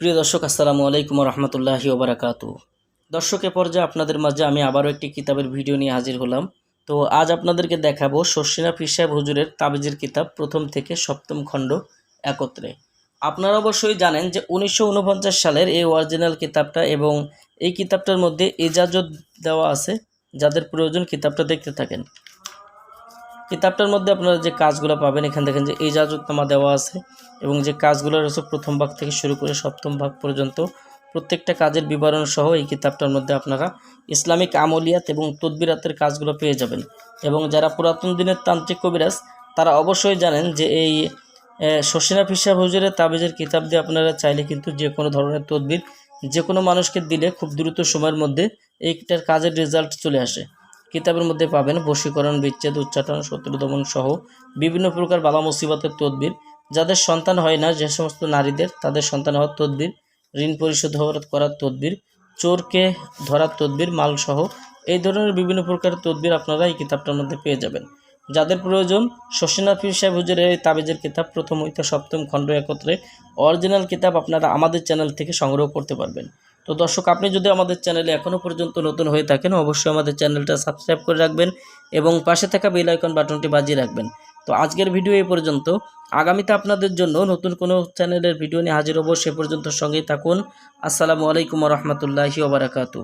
প্রিয় দর্শক, আসসালামু আলাইকুম রহমতুল্লাহি ওবরাকাতু। দর্শক পর্যায়ে আপনাদের মাঝে আমি আবারও একটি কিতাবের ভিডিও নিয়ে হাজির হলাম। তো আজ আপনাদেরকে দেখাবো শর্ষিনা পীর সাহেব হুজুরের তাবিজের কিতাব প্রথম থেকে সপ্তম খণ্ড একত্রে। আপনারা অবশ্যই জানেন যে উনিশশো উনপঞ্চাশ সালের এই অরিজিনাল কিতাবটা এবং এই কিতাবটার মধ্যে এজাজত দেওয়া আছে। যাদের প্রয়োজন কিতাবটা দেখতে থাকেন। কিতাবটার মধ্যে আপনারা যে কাজগুলো পাবেন, এখানে দেখেন যে এই ইজাজতনামা দেওয়া আছে এবং যে কাজগুলো রয়েছে প্রথম ভাগ থেকে শুরু করে সপ্তম ভাগ পর্যন্ত প্রত্যেকটা কাজের বিবরণ সহ এই কিতাবটার মধ্যে আপনারা ইসলামিক আমলিয়াত এবং তদবিরাতের কাজগুলো পেয়ে যাবেন। এবং যারা পুরাতন দিনের তান্ত্রিক কবিরাজ, তারা অবশ্যই জানেন যে এই শশিনা ফিসা হুজুরের তাবিজের কিতাব দিয়ে আপনারা চাইলে কিন্তু যে কোনো ধরনের তদবির যে কোনো মানুষকে দিলে খুব দ্রুত সময়ের মধ্যে এইটার কাজের রেজাল্ট চলে আসে। কিতাবের মধ্যে পাবেন বশীকরণ, বিচ্ছেদ উচ্চাটন শত্রু দমন সহ বিভিন্ন প্রকার বালা মুসিবতের তদবির। যাদের সন্তান হয় না, যে সমস্ত নারীদের, তাদের সন্তান হওয়ার তদবির, ঋণ পরিশোধ করার তদবির, চোরকে ধরার তদবির, মাল সহ এই ধরনের বিভিন্ন প্রকার তদবির আপনারা এই কিতাবটার মধ্যে পেয়ে যাবেন। যাদের প্রয়োজন শশীনাথ পীর সাহেব হুজুরের এই তাবিজের কিতাব প্রথম হইতে সপ্তম খণ্ড একত্রে অরিজিনাল কিতাব আপনারা আমাদের চ্যানেল থেকে সংগ্রহ করতে পারবেন। তো দর্শক, আপনি যদি আমাদের চ্যানেলে এখনও পর্যন্ত নতুন হয়ে থাকেন, অবশ্যই আমাদের চ্যানেলটা সাবস্ক্রাইব করে রাখবেন এবং পাশে থাকা বেল আইকন বাটনটি বাজিয়ে রাখবেন। তো আজকের ভিডিও এই পর্যন্ত। আগামীতে আপনাদের জন্য নতুন কোনো চ্যানেলের ভিডিও নিয়ে হাজির হব সে পর্যন্ত সঙ্গেই থাকুন। আসসালামু আলাইকুম রহমতুল্লাহি ওবরাকাতু